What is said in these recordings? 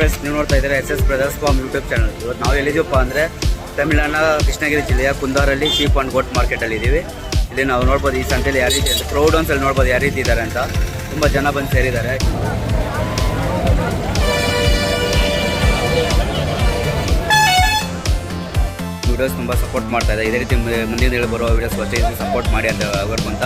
Friends ನೀವು ನೋಡ್ತಾ ಇದ್ದಾರೆ S S brothers farm YouTube channel ಇವತ್ತು ನಾವು ಎಲ್ಲಿದ್ದೀವಪ್ಪ ಅಂದರೆ ತಮಿಳ್ನಾಡಿನ ಕೃಷ್ಣಗಿರಿ ಜಿಲ್ಲೆಯ ಕುಂದಾರಲ್ಲಿ ಶೀಪ್ ಆ್ಯಂಡ್ ಗೋಟ್ ಮಾರ್ಕೆಟಲ್ಲಿ ಇದ್ದೀವಿ. ಇಲ್ಲಿ ನಾವು ನೋಡ್ಬೋದು ಈ ಸಂತೆಯಲ್ಲಿ ಯಾವ ರೀತಿ ಅಂತ ಕ್ರೌಡ್ ಅಲ್ಲಿ ನೋಡ್ಬೋದು ಯಾವ ರೀತಿ ಇದ್ದಾರೆ ಅಂತ. ತುಂಬ ಜನ ಬಂದು ಸೇರಿದ್ದಾರೆ. ವೀಡಿಯೋಸ್ ತುಂಬ ಸಪೋರ್ಟ್ ಮಾಡ್ತಾ ಇದೆ. ಇದೇ ರೀತಿ ಮುಂದಿನ ದಿನ ಬರುವ ವೀಡಿಯೋಸ್ ಅಷ್ಟೇ ಸಪೋರ್ಟ್ ಮಾಡಿ ಅಂತ ಅಂತ.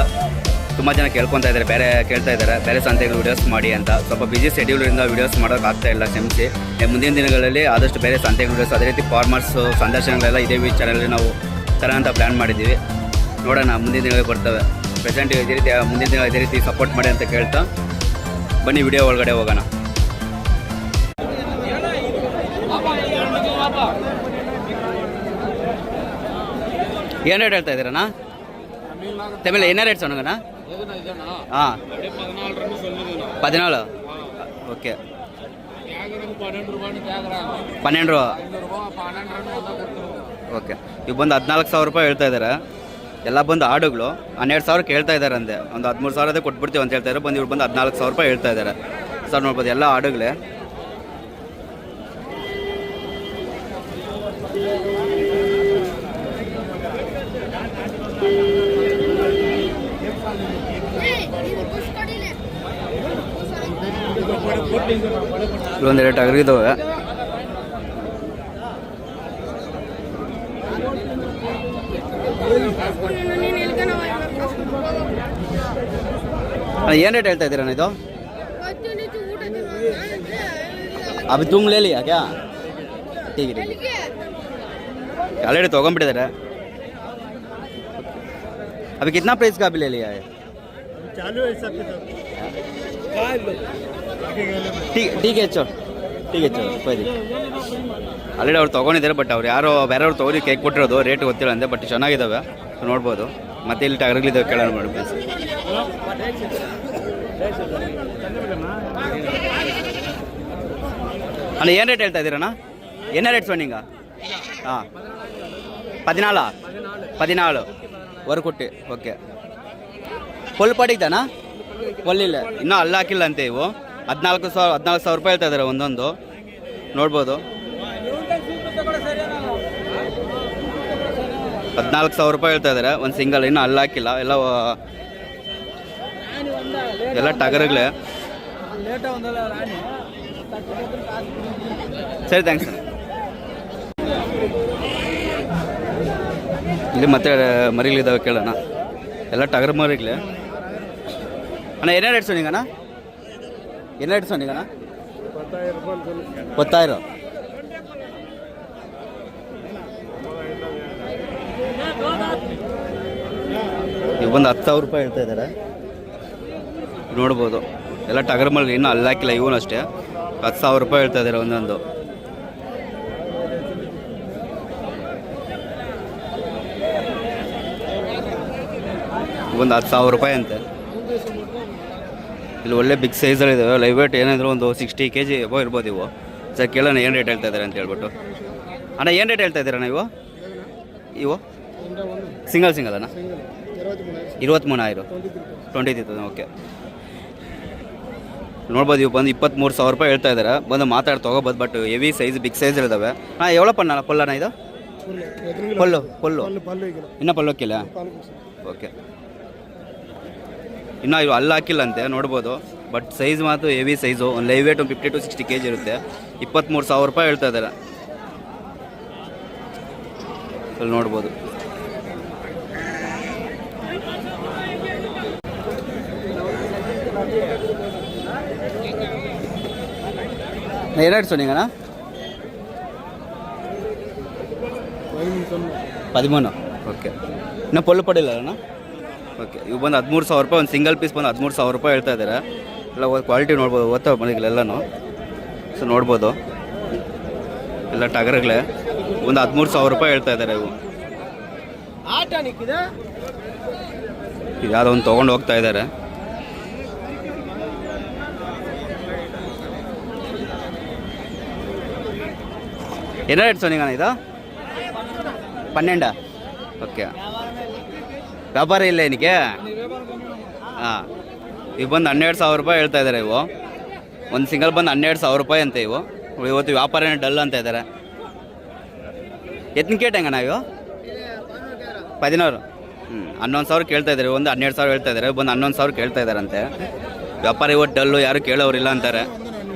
ತುಂಬ ಜನ ಕೇಳ್ಕೊತಾ ಇದ್ದಾರೆ, ಬೇರೆ ಕೇಳ್ತಾ ಇದ್ದಾರೆ, ಬೇರೆ ಸಂತೆಗಳು ವಿಡಿಯೋಸ್ ಮಾಡಿ ಅಂತ. ಸ್ವಲ್ಪ ಬಿಸಿ ಶೆಡ್ಯೂಲಿಂದ ವಿಡಿಯೋಸ್ ಮಾಡೋಕೆ ಆಗ್ತಾ ಇಲ್ಲ, ಕ್ಷಮಿಸಿ. ಮುಂದಿನ ದಿನಗಳಲ್ಲಿ ಆದಷ್ಟು ಬೇರೆ ಸಂತೆಗಳು ವೀಡಿಯೋಸ್ ಅದೇ ರೀತಿ ಫಾರ್ಮರ್ಸ್ ಸಂದರ್ಶನಗಳೆಲ್ಲ ಇದೇ ಚಾನಲಲ್ಲಿ ನಾವು ತರ ಅಂತ ಪ್ಲ್ಯಾನ್ ಮಾಡಿದ್ದೀವಿ. ನೋಡೋಣ, ಮುಂದಿನ ದಿನಗಳು ಬರ್ತವೆ. ಪ್ರೆಸೆಂಟ್ ಇದೇ ರೀತಿ ಮುಂದಿನ ದಿನ ಇದೇ ರೀತಿ ಸಪೋರ್ಟ್ ಮಾಡಿ ಅಂತ ಕೇಳ್ತಾ ಬನ್ನಿ ವಿಡಿಯೋ ಒಳಗಡೆ ಹೋಗೋಣ. ಏನು ರೇಟ್ ಹೇಳ್ತಾ ಇದ್ದೀರಣ್ಣ? ತಮಿಳು, ಏನೇ ರೇಟ್ ಸೊನ್ನಗಣ್ಣ ಹಾಂ பதினாலு ஓகே ಪನ್ನೆಂಡು ಓಕೆ ಇವು ಬಂದು ಹದಿನಾಲ್ಕು ಸಾವಿರ ರೂಪಾಯಿ ಹೇಳ್ತಾ ಇದ್ದಾರೆ ಎಲ್ಲ ಬಂದು ಆಡುಗಳು ಹನ್ನೆರಡು ಸಾವಿರ ಕೇಳ್ತಾ ಇದ್ದಾರೆ ಅಂದೆ ಒಂದು ಹದಿಮೂರು ಸಾವಿರದೇ ಕೊಟ್ಬಿಡ್ತೀವಿ ಅಂತ ಹೇಳ್ತಾ ಇದ್ದಾರೆ ಬಂದು ಇವ್ರು ಬಂದು ಹದಿನಾಲ್ಕು ಸಾವಿರ ರೂಪಾಯಿ ಹೇಳ್ತಾ ಇದ್ದಾರೆ ಸರ್ ನೋಡ್ಬೋದು ಎಲ್ಲ ಆಡುಗಳೇ ಇಲ್ಲೊಂದು ಎರಡು ಟಗರು ಇದ್ದಾವೆ ಏನು ರೇಟ್ ಹೇಳ್ತಾ ಇದ್ದೀರಣ್ಣ ಇದು ಅಭಿ तुम ले लिया क्या ठीक है ठीक है ಆಲ್ರೆಡಿ ತೊಗೊಂಡ್ಬಿಟ್ಟಿದ್ದಾರೆ अभी कितना प्राइस का अभी ले लिया है चालू है सब ಟೀಕೆ ಚೋ ಟೀಕೆ ಚೋ ಬರಿ ಆಲ್ರೆಡಿ ಅವ್ರು ತೊಗೊಂಡಿದ್ದಾರೆ ಬಟ್ ಅವ್ರು ಯಾರೋ ಬೇರೆಯವ್ರು ತೊಗೊಂಡು ಕೇಕ್ ಕೊಟ್ಟಿರೋದು ರೇಟ್ ಗೊತ್ತಿಲ್ಲ ಅಂದೆ ಬಟ್ ಚೆನ್ನಾಗಿದ್ದಾವೆ ನೋಡ್ಬೋದು ಮತ್ತೆ ಇಲ್ಲಿ ಟಗರ್ಗಳಿದ್ದಾವೆ ಕೇಳೋಣ ನೋಡಿ ಅಲ್ಲ ಏನು ರೇಟ್ ಹೇಳ್ತಾ ಇದ್ದೀರಣ್ಣ ಏನೇ ರೇಟ್ சொன்னீங்க ஆ பதினாலா பதினாலு ஒரு குட்டு ஓகே பொல்பாடிக்கு தானா ಇಲ್ಲ ಇನ್ನೂ ಅಲ್ಲ ಹಾಕಿಲ್ಲ ಅಂತೆ ಇವು. ಹದಿನಾಲ್ಕು ಸಾವಿರ ಹದಿನಾಲ್ಕು ಸಾವಿರ ರೂಪಾಯಿ ಹೇಳ್ತಾ ಇದ್ದಾರೆ ಒಂದೊಂದು. ನೋಡ್ಬೋದು. ಹದಿನಾಲ್ಕು ಸಾವಿರ ರೂಪಾಯಿ ಹೇಳ್ತಾ ಇದ್ದಾರೆ ಒಂದು ಸಿಂಗಲ್, ಇನ್ನೂ ಅಲ್ಲ ಹಾಕಿಲ್ಲ. ಎಲ್ಲ ಎಲ್ಲ ಟಗರುಗಳೇ. ಸರಿ ಥ್ಯಾಂಕ್ಸ್ ಇಲ್ಲಿ ಮತ್ತೆ ಮರಿಗಳಿದ್ದಾವೆ ಕೇಳೋಣ. ಎಲ್ಲ ಟಗರ್ ಮರಿಗಳೇ. ಅಣ್ಣ ಏನೇನು ರೇಟ್ ಅಣ್ಣ ಏನೇ ರೇಟ್ ಸೋನಿಗಣ್ಣ ಗೊತ್ತಾಯಿರೋ ಈಗ ಒಂದು ಹತ್ತು ಸಾವಿರ ರೂಪಾಯಿ ಹೇಳ್ತಾ ಇದ್ದಾರೆ. ನೋಡ್ಬೋದು. ಎಲ್ಲ ಟಗರ್ ಮಲ್ ಇನ್ನೂ ಅಲ್ಲಾಕಿಲ್ಲ ಇವನು ಅಷ್ಟೇ. ಹತ್ತು ಸಾವಿರ ರೂಪಾಯಿ ಹೇಳ್ತಾ ಇದ್ದಾರೆ ಒಂದೊಂದು. ಒಂದು ಹತ್ತು ಸಾವಿರ ರೂಪಾಯಿ ಅಂತೆ. ಇಲ್ಲಿ ಒಳ್ಳೆ ಬಿಗ್ ಸೈಜಲ್ಲಿ ಇದ್ದಾವೆ ಲೈವ್ ವೇಟ್ ಏನಾದರೂ ಒಂದು ಸಿಕ್ಸ್ಟಿ ಕೆ ಜಿ ಅಬೋ ಇರ್ಬೋದು ಇವು. ಸರ್ ಕೇಳೋಣ ಏನು ರೇಟ್ ಹೇಳ್ತಾ ಇದ್ದಾರೆ ಅಂತ ಹೇಳ್ಬಿಟ್ಟು. ಅಣ್ಣ ಏನು ರೇಟ್ ಹೇಳ್ತಾ ಇದ್ದೀರಣ್ಣ ಇವು? ಇವು? ಸಿಂಗಲ್ ಸಿಂಗಲ್ ಅಣ್ಣ? ಇರುವತ್ತ್ಮೂಣಾಯಿರ ಟ್ವೆಂಟಿ ತ್ರೀ ಓಕೆ ನೋಡ್ಬೋದು ಇವು ಬಂದು ಇಪ್ಪತ್ತ್ಮೂರು ಸಾವಿರ ರೂಪಾಯಿ ಹೇಳ್ತಾ ಇದ್ದಾರೆ ಬಂದು ಮಾತಾಡಿ ತೊಗೋಬೋದು but heavy size big size ಇದ್ದಾವೆ ಹಾಂ ಎವಳಪ್ಪಣ್ಣ ಪೊಲ್ಲಣ್ಣ ಇದು? ಪೊಲ್ಲು ಪೊಲ್ಲು ಇನ್ನೂ ಪಲ್ಲಕ್ಕಿಲ್ಲ ಓಕೆ ಇನ್ನೂ ಇವು ಅಲ್ಲಿ ಹಾಕಿಲ್ಲಂತೆ ನೋಡ್ಬೋದು. ಬಟ್ ಸೈಜ್ ಮಾತ್ರ ಹೆವಿ ಸೈಜು ಒಂದು ಲೈವ್ ವೇಟ್ ಒಂದು fifty to sixty K G ಇರುತ್ತೆ. ಇಪ್ಪತ್ತ್ಮೂರು ಸಾವಿರ ರೂಪಾಯಿ ಹೇಳ್ತಾ ಇದ್ದಾರೆ ಅಲ್ಲಿ ನೋಡ್ಬೋದು. ಎರಡು ಸೊನ್ನಿಗಣ ಓಕೆ ಇನ್ನೂ ಪೊಲ್ಲು పొల్లు ಅಣ್ಣ? ಓಕೆ ಇವು ಬಂದು ಹದಿಮೂರು ಸಾವಿರ ರೂಪಾಯಿ ಒಂದು ಸಿಂಗಲ್ ಪೀಸ್ ಬಂದು ಹದಿಮೂರು ಸಾವಿರ ರೂಪಾಯಿ ಹೇಳ್ತಾ ಇದ್ದಾರೆ. ಎಲ್ಲ ಕ್ವಾಲಿಟಿ ನೋಡ್ಬೋದು ಓದ್ತಾವೆ ಮನೆಗಳೆಲ್ಲನೂ ಸೊ ನೋಡ್ಬೋದು. ಎಲ್ಲ ಟಗರ್ಗಳೇ. ಒಂದು ಹದಿಮೂರು ಸಾವಿರ ರೂಪಾಯಿ ಹೇಳ್ತಾ ಇದ್ದಾರೆ ಇವು. ಇದು ಒಂದು ತೊಗೊಂಡು ಹೋಗ್ತಾ ಇದ್ದಾರೆ. ಎನ್ನ ರೇಟ್ ಸೋನಿಗಾನ ಇದು? ಪನ್ನೆಂಡ? ಓಕೆ. ವ್ಯಾಪಾರ ಇಲ್ಲ ಏನಕ್ಕೆ? ಹಾಂ. ಇವು ಬಂದು ಹನ್ನೆರಡು ಸಾವಿರ ರೂಪಾಯಿ ಹೇಳ್ತಾ ಇದ್ದಾರೆ ಇವು. ಒಂದು ಸಿಂಗಲ್ ಬಂದು ಹನ್ನೆರಡು ಸಾವಿರ ರೂಪಾಯಿ ಅಂತ ಇವು. ಇವತ್ತು ವ್ಯಾಪಾರನೇ ಡಲ್ ಅಂತ ಇದ್ದಾರೆ. ಎತ್ತಿನ ಕೇಟಂಗ ನಾವು ಪದಿನಾರು ಹ್ಞೂ ಹನ್ನೊಂದು ಸಾವಿರ ಕೇಳ್ತಾ ಇದ್ದಾರೆ. ಒಂದು ಹನ್ನೆರಡು ಸಾವಿರ ಹೇಳ್ತಾ ಇದ್ದಾರೆ. ಬಂದು ಹನ್ನೊಂದು ಸಾವಿರ ಕೇಳ್ತಾ ಇದ್ದಾರಂತೆ. ವ್ಯಾಪಾರ ಇವತ್ತು ಡಲ್ಲು, ಯಾರು ಕೇಳೋರಿಲ್ಲ ಅಂತಾರೆ.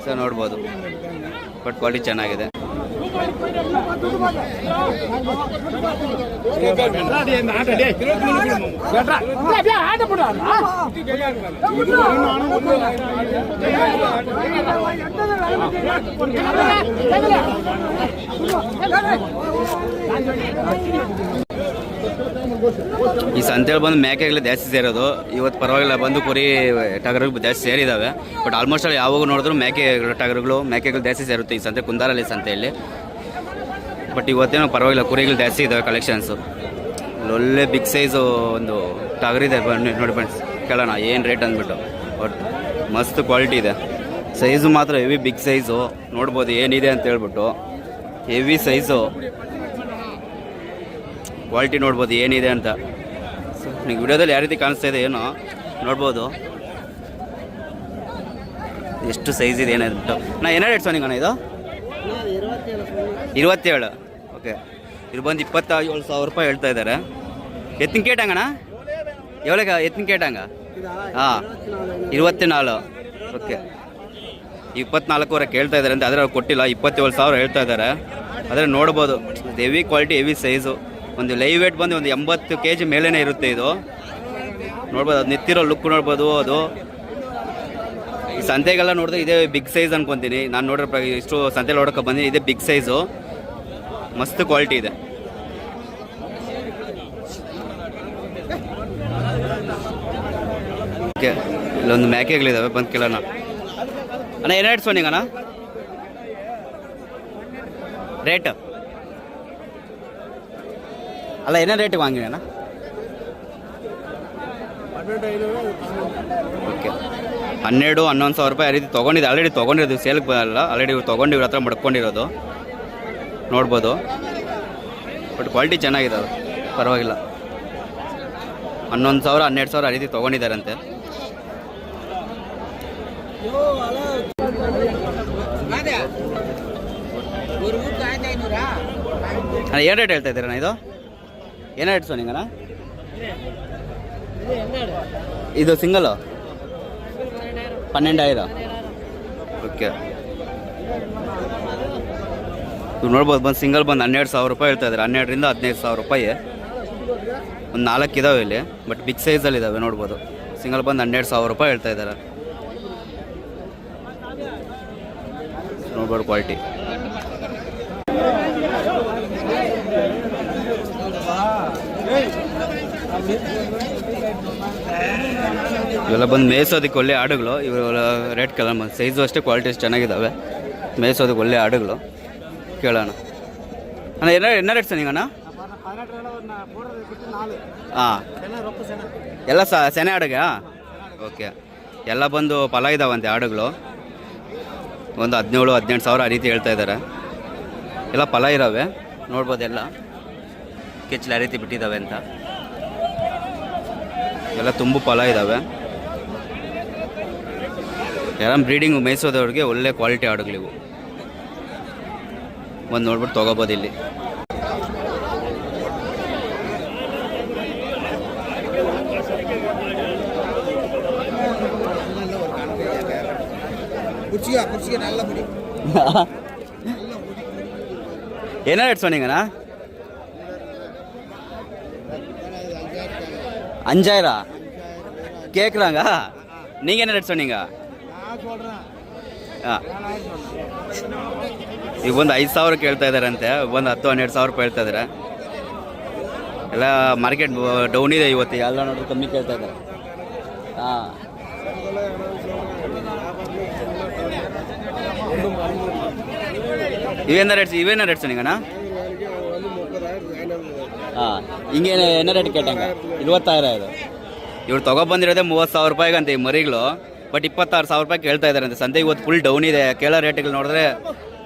ಸೊ ನೋಡ್ಬೋದು. ಬಟ್ ಕ್ವಾಲಿಟಿ ಚೆನ್ನಾಗಿದೆ. ಈ ಸಂತೇಳಿ ಬಂದು ಮೇಕೆಗಳು ಜಾಸ್ತಿ ಸೇರೋದು. ಇವತ್ತು ಪರವಾಗಿಲ್ಲ, ಬಂದು ಕುರಿ, ಟಗರುಗಳು ಜಾಸ್ತಿ ಸೇರಿದಾವೆ. ಬಟ್ ಆಲ್ಮೋಸ್ಟ್ ಅಲ್ಲಿ ಯಾವಾಗ ನೋಡಿದ್ರು ಮೇಕೆ ಟಗರುಗಳು, ಮೇಕೆಗಳು ಜಾಸ್ತಿ ಸೇರುತ್ತೆ ಈ ಸಂತೆ. ಕುಂದಾರಲ್ಲಿ ಸಂತೆಯಲ್ಲಿ. ಬಟ್ ಇವತ್ತೇನೋ ಪರವಾಗಿಲ್ಲ ಕುರಿಗಳು ಜಾಸ್ತಿ ಇದ್ದಾವೆ ಕಲೆಕ್ಷನ್ಸು ಒಳ್ಳೆ ಬಿಗ್ ಸೈಜು ಒಂದು ಟಗರಿದೆ ಬನ್ನಿ ನೋಡಿ ಫ್ರೆಂಡ್ಸ್ ಕೇಳೋಣ ಏನು ರೇಟ್ ಅಂದ್ಬಿಟ್ಟು. ಬಟ್ ಮಸ್ತ್ ಕ್ವಾಲಿಟಿ ಇದೆ. ಸೈಜು ಮಾತ್ರ ಹೆವಿ ಬಿಗ್ ಸೈಜು ನೋಡ್ಬೋದು ಏನಿದೆ ಅಂತ ಹೇಳ್ಬಿಟ್ಟು. ಹೆವಿ ಸೈಜು ಕ್ವಾಲಿಟಿ ನೋಡ್ಬೋದು ಏನಿದೆ ಅಂತ. ಸೊ ನೀವು ವಿಡಿಯೋದಲ್ಲಿ ಯಾವ ರೀತಿ ಕಾಣಿಸ್ತಾ ಇದೆ ಏನೋ ನೋಡ್ಬೋದು. ಎಷ್ಟು ಸೈಜ್ ಇದೆ ಏನಾದ್ಬಿಟ್ಟು ನಾ ಏನೇ ರೇಟ್ ಸೋನಿಂಗ್ ಅಣ್ಣ ಇದು ಇರುವತ್ತೇಳು. ಓಕೆ. ಇದು ಬಂದು ಇಪ್ಪತ್ತ ಏಳು ಸಾವಿರ ರೂಪಾಯಿ ಹೇಳ್ತಾ ಇದ್ದಾರೆ. ಎತ್ತಿನ ಕೇಟಂಗಣ್ಣ ಎವಳೆಗ? ಎತ್ತಿನ ಕೇಟಂಗ? ಹಾಂ. ನಾಳು ಓಕೆ. ಇಪ್ಪತ್ನಾಲ್ಕುವರೆ ಕೇಳ್ತಾ ಇದ್ದಾರೆ ಅಂತ ಆದರೆ ಅವ್ರು ಕೊಟ್ಟಿಲ್ಲ, ಇಪ್ಪತ್ತೇಳು ಸಾವಿರ ಹೇಳ್ತಾ ಇದ್ದಾರೆ. ಆದರೆ ನೋಡ್ಬೋದು, ಹೆವಿ ಕ್ವಾಲಿಟಿ, ಹೆವಿ ಸೈಜು. ಒಂದು ಲೈವ್ ವೇಟ್ ಬಂದು ಒಂದು ಎಂಬತ್ತು ಕೆ ಜಿ ಮೇಲೇ ಇರುತ್ತೆ ಇದು. ನೋಡ್ಬೋದು, ಅದು ನಿತ್ತಿರೋ ಲುಕ್ ನೋಡ್ಬೋದು, ಅದು. ಈ ಸಂತೆಗೆಲ್ಲ ನೋಡಿದ್ರೆ ಇದೇ ಬಿಗ್ ಸೈಜ್ ಅನ್ಕೊಂತೀನಿ. ನಾನು ನೋಡಿರೋ ಇಷ್ಟು ಸಂತೆಲಿ ನೋಡೋಕೆ ಬಂದಿನಿ, ಇದೇ ಬಿಗ್ ಸೈಜು ಮಸ್ತ್ ಕ್ವಾಲಿಟಿ ಇದೆ. ಓಕೆ, ಇಲ್ಲೊಂದು ಮ್ಯಾಕೆಗಳಿದ್ದಾವೆ ಬಂದು ಕೇಳೋಣ. ಅಣ್ಣ, ಏನು ರೇಟ್ ಸೋನಿಂಗ್ ಅಣ್ಣ? ರೇಟ್ ಅಲ್ಲ, ಏನೇ ರೇಟಿಗೆ ವಾಂಗಿ ಅಣ್ಣ? ಓಕೆ. ಹನ್ನೆರಡು, ಹನ್ನೊಂದು ಸಾವಿರ ರೂಪಾಯಿ ಆ ರೀತಿ ತೊಗೊಂಡಿದ್ದೆ. ಆಲ್ರೆಡಿ ತೊಗೊಂಡಿರೋದು ಸೇಲ್ಗೆ ಬರಲ್ಲ ಆಲ್ರೆಡಿ ತೊಗೊಂಡು ಇವ್ರ ಹತ್ರ ಮಡ್ಕೊಂಡಿರೋದು. ನೋಡ್ಬೋದು. ಬಟ್ ಕ್ವಾಲಿಟಿ ಚೆನ್ನಾಗಿದ್ದಾವೆ ಪರವಾಗಿಲ್ಲ. ಹನ್ನೊಂದು ಸಾವಿರ, ಹನ್ನೆರಡು ಸಾವಿರ ಆ ರೀತಿ ತೊಗೊಂಡಿದ್ದಾರಂತೆ. ಅಣ್ಣ, ಏನು ರೇಟ್ ಹೇಳ್ತಾ ಇದ್ದೀರಣ್ಣ ಇದು? ಏನು ರೇಟ್ ಸೋನಿಂಗಣ್ಣ ಇದು ಸಿಂಗಲು ಪನ್ನೆಂಡಾಯಿರ ಓಕೆ ಇವು ನೋಡ್ಬೋದು, ಬಂದು ಸಿಂಗಲ್ ಬಂದು ಹನ್ನೆರಡು ಸಾವಿರ ರೂಪಾಯಿ ಹೇಳ್ತಾ ಇದ್ದಾರೆ ಹನ್ನೆರಡರಿಂದ ಹದಿನೈದು ಸಾವಿರ ರೂಪಾಯಿ. ಒಂದು ನಾಲ್ಕು ಇದಾವೆ ಇಲ್ಲಿ ಬಟ್ ಬಿಗ್ ಸೈಜಲ್ಲಿ ಇದ್ದಾವೆ ನೋಡ್ಬೋದು. ಸಿಂಗಲ್ ಬಂದು ಹನ್ನೆರಡು ಸಾವಿರ ರೂಪಾಯಿ ಹೇಳ್ತಾ ಇದ್ದಾರೆ ನೋಡ್ಬೋದು ಕ್ವಾಲಿಟಿ ಇವೆಲ್ಲ ಬಂದು ಮೇಯಿಸೋದಕ್ಕೆ ಒಳ್ಳೆ ಆಡುಗಳು ಇವೆಲ್ಲ ರೆಡ್ ಕಲರ್ ಸೈಜು ಅಷ್ಟೇ ಕ್ವಾಲಿಟಿ ಚೆನ್ನಾಗಿದ್ದಾವೆ ಮೇಯ್ಸೋದಕ್ಕೆ ಒಳ್ಳೆ ಆಡುಗಳು ಕೇಳೋಣ. ಅಣ್ಣ, ಎನ್ನ ಎನ್ನ ರೇಟ್ ಸರ್ ನೀವಣ್ಣ ಹಾಂ ಎಲ್ಲ ಸ ಸೆನೆ ಆಡುಗೆ ಓಕೆ. ಎಲ್ಲ ಬಂದು ಫಲ ಇದಾವಂತೆ ಹಾಡುಗಳು. ಒಂದು ಹದಿನೇಳು, ಹದಿನೆಂಟು ಸಾವಿರ ಆ ರೀತಿ ಹೇಳ್ತಾ ಇದ್ದಾರೆ. ಎಲ್ಲ ಫಲ ಇದ್ದಾವೆ ನೋಡ್ಬೋದೆಲ್ಲ. ಕೆಚ್ಚಲು ಆ ರೀತಿ ಬಿಟ್ಟಿದ್ದಾವೆ ಅಂತ. ಎಲ್ಲ ತುಂಬ ಫಲ ಇದ್ದಾವೆ ಎಲ್ಲ ಬ್ರೀಡಿಂಗ್ ಮೇಯಿಸೋದವ್ರಿಗೆ ಒಳ್ಳೆ ಕ್ವಾಲಿಟಿ ಹಾಡುಗಳಿವು. ಒಂದು ನೋಡ್ಬಿಟ್ಟು ತೊಗೋಬೋದು ಇಲ್ಲಿ ಕುರ್ಚಿಗೆ ಕುರ್ಚಿಗೆ ನೆಲ್ಲ ಬಿಡಿ என்ன ரேட் சொன்னீங்கண்ணா அஞ்சாயிரம் கேட்குறாங்க நீங்கள் என்ன ரேட் சொன்னீங்க நான் சொல்றேன் ಹಾಂ ಈಗ ಒಂದು ಐದು ಸಾವಿರ ಕೇಳ್ತಾ ಇದ್ದಾರಂತೆ, ಒಂದು ಹತ್ತು, ಹನ್ನೆರಡು ಸಾವಿರ ರೂಪಾಯಿ ಹೇಳ್ತಾ ಇದ್ದಾರೆ. ಎಲ್ಲ ಮಾರ್ಕೆಟ್ ಡೌನ್ ಇದೆ ಇವತ್ತು ಎಲ್ಲ ನೋಡಿದ್ರು ಕಮ್ಮಿ ಕೇಳ್ತಾ ಇದ್ದಾರೆ. ಹಾಂ ಇವೇನ ರೇಟ್ ಇವೇನ ರೇಟ್ಸ್ ನಿಂಗಣ್ಣ ಹಾಂ ಹಿಂಗೆ ಏನೋ ರೇಟ್ ಕೇಟಂಗ ಇವತ್ತಾಯಿರ ಇದು. ಇವ್ರು ತೊಗೊಬಂದಿರೋದೇ ಮೂವತ್ತು ಸಾವಿರ ರೂಪಾಯಿಗಂತೆ ಈ ಮರಿಗಳು. ಬಟ್ ಇಪ್ಪತ್ತಾರು ಸಾವಿರ ರೂಪಾಯಿ ಕೇಳ್ತಾ ಇದ್ದಾರೆ ಅಂತ. ಸಂತೆ ಇವತ್ತು ಫುಲ್ ಡೌನ್ ಇದೆ. ಕೇಳೋ ರೇಟ್ಗಳು ನೋಡಿದ್ರೆ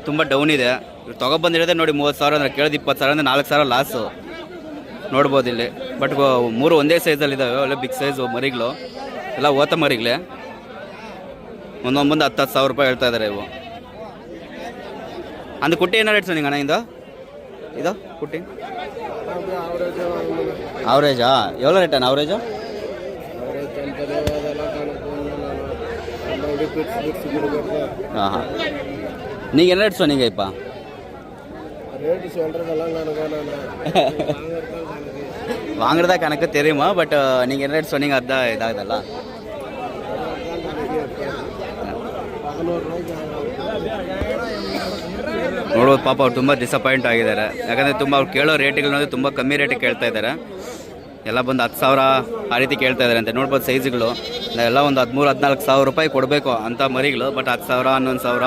ತುಂಬ ಡೌನ್ ಇದೆ. ಇವ್ರು ತೊಗೊಬಂದಿರೋದೇ ನೋಡಿ ಮೂವತ್ತು ಸಾವಿರ ಅಂದರೆ ಕೇಳೋದು ಇಪ್ಪತ್ತು ಸಾವಿರ ಅಂದರೆ ನಾಲ್ಕು ಸಾವಿರ ಲಾಸು ನೋಡ್ಬೋದು ಇಲ್ಲಿ. ಬಟ್ ಮೂರು ಒಂದೇ ಸೈಜಲ್ಲಿ ಇದ್ದಾವೆ ಒಳ್ಳೆ ಬಿಗ್ ಸೈಜು ಮರಿಗಳು. ಎಲ್ಲ ಓತ ಮರಿಗಳೇ. ಒಂದೊಂದು ಮುಂದೆ ಹತ್ತು ಹತ್ತು ಸಾವಿರ ರೂಪಾಯಿ ಹೇಳ್ತಾ ಇದ್ದಾರೆ ಇವು. ಅಂದ್ರೆ ಕುಟ್ಟಿ ಏನೋ ರೇಟ್ ನಿಂಗೆ ಅಣ್ಣ ಇದು? ಇದು ಕುಟ್ಟಿ? ಅವರೇಜಾ ಎವಲೋ ರೇಟ್ ಅಣ್ಣ? ஆஹா நீங்கள் என்ன ரேட் சொன்னீங்க இப்போ ரேட்டு சொல்கிறதெல்லாம் வாங்குறதா கணக்கு தெரியுமா பட் நீங்கள் என்ன ரேட் சொன்னீங்க அதுதான் இதாகுதெல்லாம் ನೋಡ್ಬೋದು ಪಾಪ ಅವ್ರು ತುಂಬ ಡಿಸಪಾಯಿಂಟ್ ಆಗಿದ್ದಾರೆ ಯಾಕಂದರೆ ತುಂಬ ಅವ್ರು ಕೇಳೋ ರೇಟ್ಗಳನ್ನೋದು ತುಂಬ ಕಮ್ಮಿ ರೇಟಿಗೆ ಕೇಳ್ತಾ ಇದ್ದಾರೆ ಎಲ್ಲ ಬಂದು ಹತ್ತು ಸಾವಿರ ಆ ರೀತಿ ಕೇಳ್ತಾ ಇದ್ದಾರೆ ಅಂತ ನೋಡ್ಬೋದು ಸೈಜ್ಗಳು ಎಲ್ಲ ಒಂದು ಹದಿಮೂರು, ಹದಿನಾಲ್ಕು ಸಾವಿರ ರೂಪಾಯಿ ಕೊಡಬೇಕು ಅಂತ ಮರಿಗಳು ಬಟ್ ಹತ್ತು ಸಾವಿರ, ಹನ್ನೊಂದು ಸಾವಿರ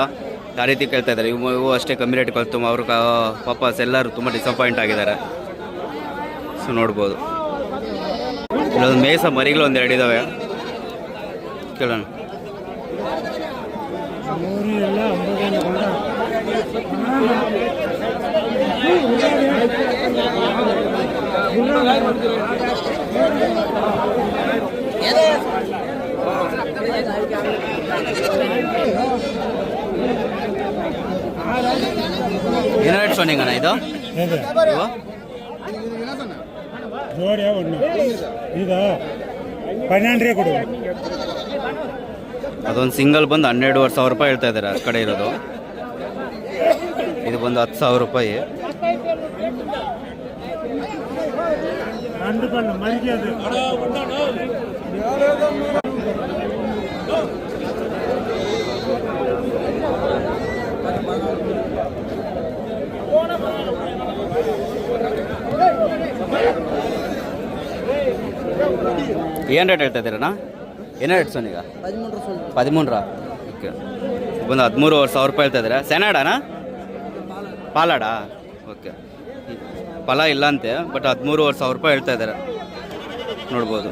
ಆ ರೀತಿ ಕೇಳ್ತಾ ಇದ್ದಾರೆ. ಇವು ಇವು ಅಷ್ಟೇ ಕಮ್ಮಿ ರೇಟ್ ತುಂಬ ಅವರು ಪಾಪಸ್ ಎಲ್ಲರೂ ತುಂಬ ಡಿಸಪಾಯಿಂಟ್ ಆಗಿದ್ದಾರೆ. ಸೊ ನೋಡ್ಬೋದು. ಇಲ್ಲೊಂದು ಮೇಸ ಮರಿಗಳು ಒಂದು ಎರಡು ಇದ್ದಾವೆ ಕೇಳೋಣ. ಏನೋ ರೇಟ್ ಇದು? ಜೋಡಿ ಒಂದು? ಈಗ ಕೊಡು. ಅದೊಂದು ಸಿಂಗಲ್ ಬಂದು ಹನ್ನೆರಡುವರೆ ಸಾವಿರ ರೂಪಾಯಿ ಹೇಳ್ತಾ ಇದ್ದಾರೆ ಆ ಕಡೆ ಇರೋದು. ಇದು ಬಂದು ಹತ್ತು ಸಾವಿರ ರೂಪಾಯಿ. ಏನು ರೇಟ್ ಹೇಳ್ತಾ ಇದ್ದೀರಣ್ಣ? ಏನೇ ರೇಟ್ ಸೊನ್ ಈಗ? ಹದಿಮೂನರ ಓಕೆ ಒಂದು ಹದಿಮೂರು ಸಾವಿರ ರೂಪಾಯಿ ಹೇಳ್ತಾ ಇದ್ದೀರಾ? ಸೆನಾಡಾನ? ಪಾಲಾಡಾ? ಓಕೆ ಫಲ ಇಲ್ಲ ಅಂತೆ ಬಟ್ ಹದಿಮೂರುವರೆ ಸಾವಿರ ರೂಪಾಯಿ ಹೇಳ್ತಾ ಇದ್ದಾರೆ. ನೋಡ್ಬೋದು.